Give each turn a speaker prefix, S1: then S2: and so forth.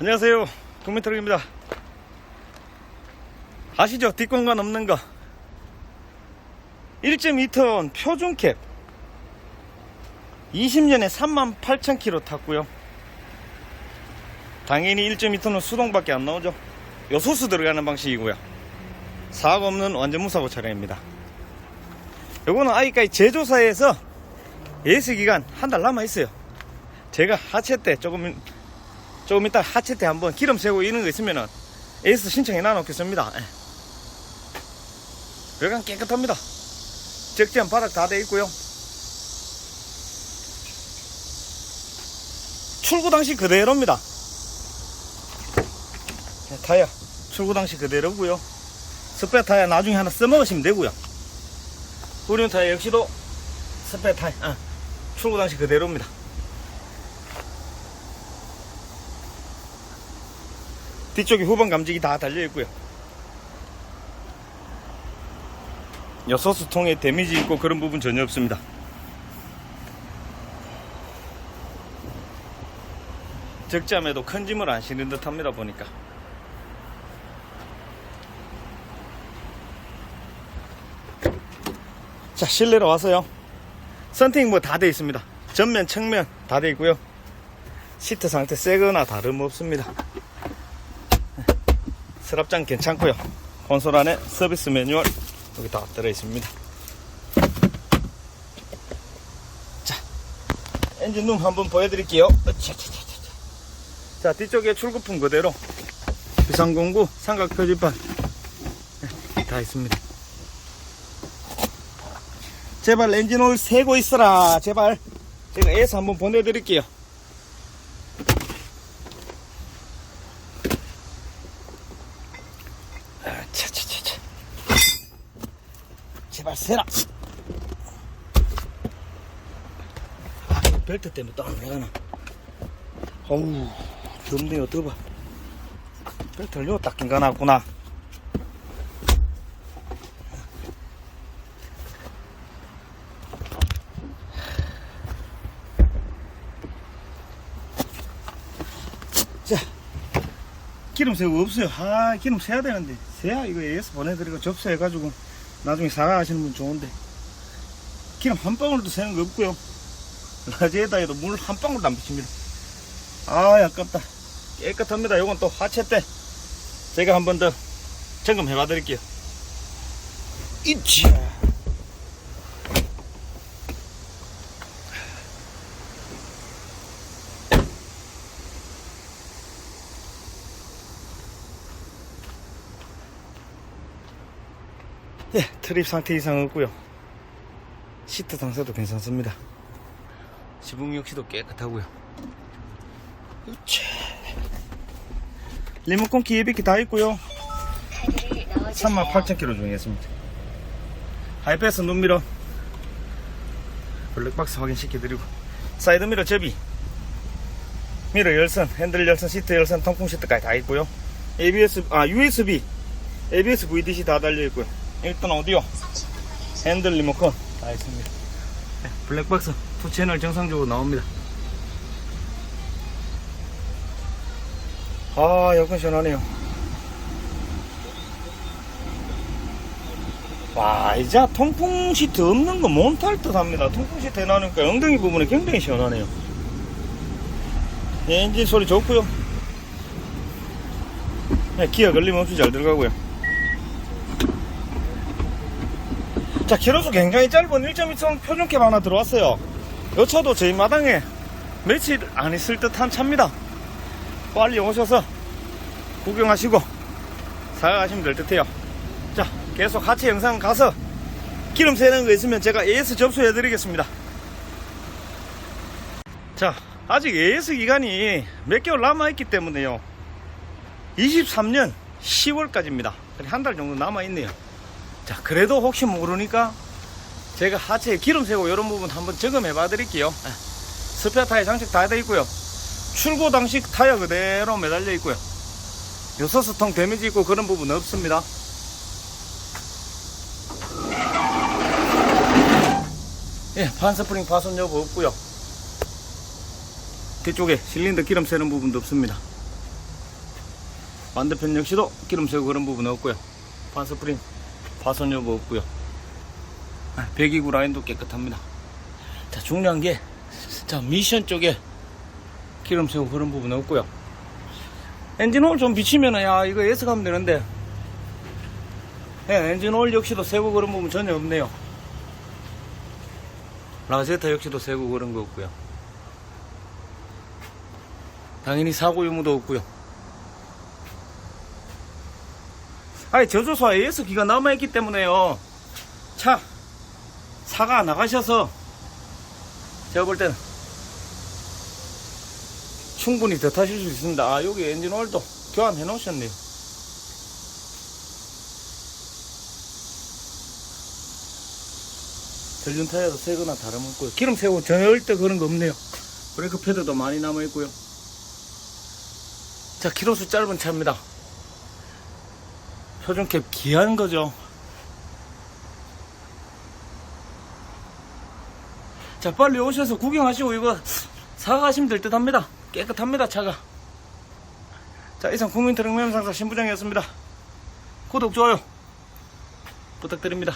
S1: 안녕하세요. 국민트럭입니다. 아시죠? 뒷공간 없는 거. 1.2톤 표준캡. 20년에 3만 8천 킬로 탔고요. 당연히 1.2톤은 수동밖에 안 나오죠. 요소수 들어가는 방식이고요. 사고 없는 완전 무사고 차량입니다. 요거는 아직까지 제조사에서 예스 기간 한 달 남아 있어요. 제가 하체 때 조금 조금 이따 하체 때 한번 기름 세고 이런 거 있으면은 에이스 신청해 놔놓겠습니다. 예. 외관 깨끗합니다. 적재한 바닥 다 돼 있고요. 출고 당시 그대로입니다. 네, 타이어 출고 당시 그대로고요. 스페 타이어 나중에 하나 써먹으시면 되고요. 후륜 타이어 역시도 스페 타이어 아, 출고 당시 그대로입니다. 뒤쪽에 후방 감지기 다 달려 있고요. 여소수통에 데미지 있고 그런 부분 전혀 없습니다. 적잠에도 큰 짐을 안 실는 듯 합니다, 보니까. 자, 실내로 와서요. 선팅 뭐 다 돼 있습니다. 전면, 측면 다 돼 있고요. 시트 상태 새거나 다름없습니다. 서랍장 괜찮고요. 콘솔 안에 서비스 매뉴얼 여기 다 들어 있습니다. 자, 엔진 룸 한번 보여드릴게요. 으차차차차. 자, 뒤쪽에 출구품 그대로 비상공구, 삼각 표지판 네, 다 있습니다. 제발 엔진 오일 세고 있어라. 제발. 제가 에서 한번 보내드릴게요. 차차차차. 제발 세라. 아, 벨트 때문에 또안 내가나. 어우, 덥네요, 더워. 벨트를 요 닦인 거 놨구나. 자, 기름 새우 없어요. 아, 기름 세야 되는데. 세야 이거 AS 보내드리고 접수해가지고 나중에 사가하시는 분 좋은데. 기름 한 방울도 새는 거 없고요. 라지에다에도 물 한 방울도 안 비칩니다. 아, 아깝다. 깨끗합니다. 요건 또 하체 때 제가 한 번 더 점검해 봐 드릴게요. 이치. 예, 트립 상태 이상 없고요. 시트 상태도 괜찮습니다. 지붕 역시도 깨끗하고요. 리모컨 키 예비키 다 있고요. 38,000km 중에 있습니다. 하이패스 눈미러 블랙박스 확인시켜드리고 사이드미러 접이 미러 열선, 핸들 열선, 시트 열선, 통풍 시트까지 다 있고요. ABS, 아 USB, ABS VDC 다 달려 있고요. 일단 오디오, 핸들 리모컨 다 있습니다. 네, 블랙박스 투 채널 정상적으로 나옵니다. 아, 여건 시원하네요. 와, 이제 통풍 시트 없는 거 못할 듯 합니다. 통풍 시트 해놓으니까 엉덩이 부분이 굉장히 시원하네요. 예, 엔진 소리 좋고요. 네, 기어 걸림 없이 잘 들어가고요. 자, 키로수 굉장히 짧은 1.2톤 표준캡 하나 들어왔어요. 이 차도 저희 마당에 며칠 안 있을 듯한 차입니다. 빨리 오셔서 구경하시고 사가시면 될 듯해요. 자, 계속 하체 영상 가서 기름 새는 거 있으면 제가 AS 접수해 드리겠습니다. 자, 아직 AS 기간이 몇 개월 남아있기 때문에요. 23년 10월까지입니다. 한 달 정도 남아있네요. 자, 그래도 혹시 모르니까 제가 하체에 기름 새고 이런 부분 한번 점검해 봐 드릴게요. 예. 스페어 타이어 장착 다 돼 있고요. 출고 당시 타이어 그대로 매달려 있고요. 요소수통 데미지 있고 그런 부분 없습니다. 예, 반스프링 파손 여부 없고요. 뒤쪽에 실린더 기름 새는 부분도 없습니다. 반대편 역시도 기름 새고 그런 부분 없고요. 반스프링, 파손 여부 없고요. 아, 배기구 라인도 깨끗합니다. 자, 중요한 게, 자, 미션 쪽에 기름 새고 그런 부분 없고요. 엔진 오일 좀 비치면은, 야, 이거 예스 가면 되는데, 네, 엔진 오일 역시도 새고 그런 부분 전혀 없네요. 라제타 역시도 새고 그런 거 없고요. 당연히 사고 유무도 없고요. 아니 저조소 AS 기가 남아있기 때문에요. 차 사가 나가셔서 제가 볼 때는 충분히 더 타실 수 있습니다. 아 여기 엔진 오일도 교환해 놓으셨네요. 전륜 타이어도 새거나 다름없고요. 기름 새고 절대 그런 거 없네요. 브레이크 패드도 많이 남아있고요. 자, 키로수 짧은 차입니다. 표준캡 귀한 거죠. 자, 빨리 오셔서 구경하시고 이거 사가시면 될 듯 합니다. 깨끗합니다, 차가. 자, 이상 국민 트럭 매매상사 신부장이었습니다. 구독, 좋아요 부탁드립니다.